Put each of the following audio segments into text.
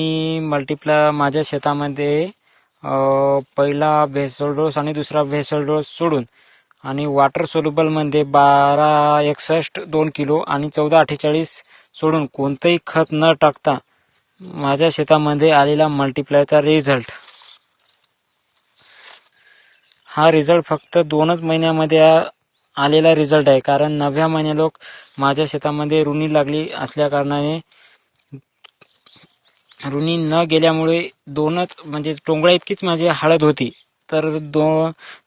मी multiply माझ्या शेतामध्ये पहिला भेसळ डोस आणि दुसरा भेसळ डोस सोडून आणि वॉटर सोल्युबलमध्ये बारा एकसष्ट दोन किलो आणि चौदा अठ्ठेचाळीस सोडून कोणतंही खत न टाकता माझ्या शेतामध्ये आलेला मल्टिप्लायचा रिझल्ट हा रिझल्ट फक्त दोनच महिन्यामध्ये आलेला रिझल्ट आहे कारण नव्या महिन्या लोक माझ्या शेतामध्ये रुणी लागली असल्या कारणाने रुनी न गेल्यामुळे दोनच म्हणजे टोंगळ्या इतकीच माझी हळद होती. तर दो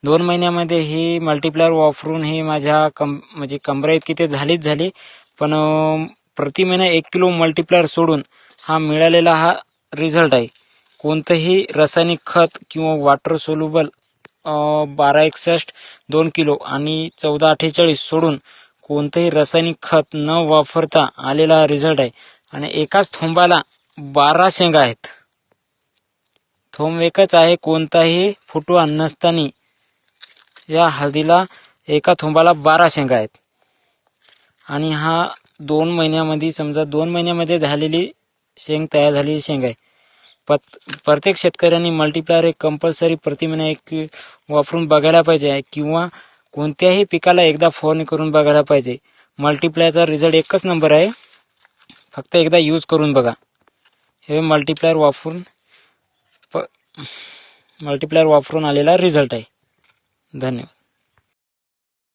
दोन महिन्यामध्ये ही मल्टिप्लायर वापरून हे माझ्या कम म्हणजे कमरा इतकी ते झालीच झाली. पण प्रति महिना एक किलो मल्टिप्लायर सोडून हा मिळालेला हा रिझल्ट आहे. कोणतंही रासायनिक खत किंवा वॉटर सोल्युबल बारा एकसष्ट दोन किलो आणि चौदा अठ्ठेचाळीस सोडून कोणतंही रासायनिक खत न वापरता आलेला रिझल्ट आहे. आणि एकाच थोंबाला बारा शेंगा आहेत. थोंब एकच आहे कोणताही फुटवा नसताना या हळदीला एका थोंबाला बारा शेंगा आहेत. आणि हा दोन महिन्यामध्ये समजा दोन महिन्यामध्ये झालेली शेंग तयार झालेली शेंग आहे. पत प्रत्येक शेतकऱ्यांनी मल्टीप्लायर एक कंपल्सरी प्रति एक वापरून बघायला पाहिजे किंवा कोणत्याही पिकाला एकदा फवारणी करून बघायला पाहिजे. मल्टीप्लायचा रिझल्ट एकच नंबर आहे. फक्त एकदा यूज करून बघा. हे मल्टीप्लायर वापरून प मल्टीप्लायर वापरून आलेला रिझल्ट आहे. धन्यवाद.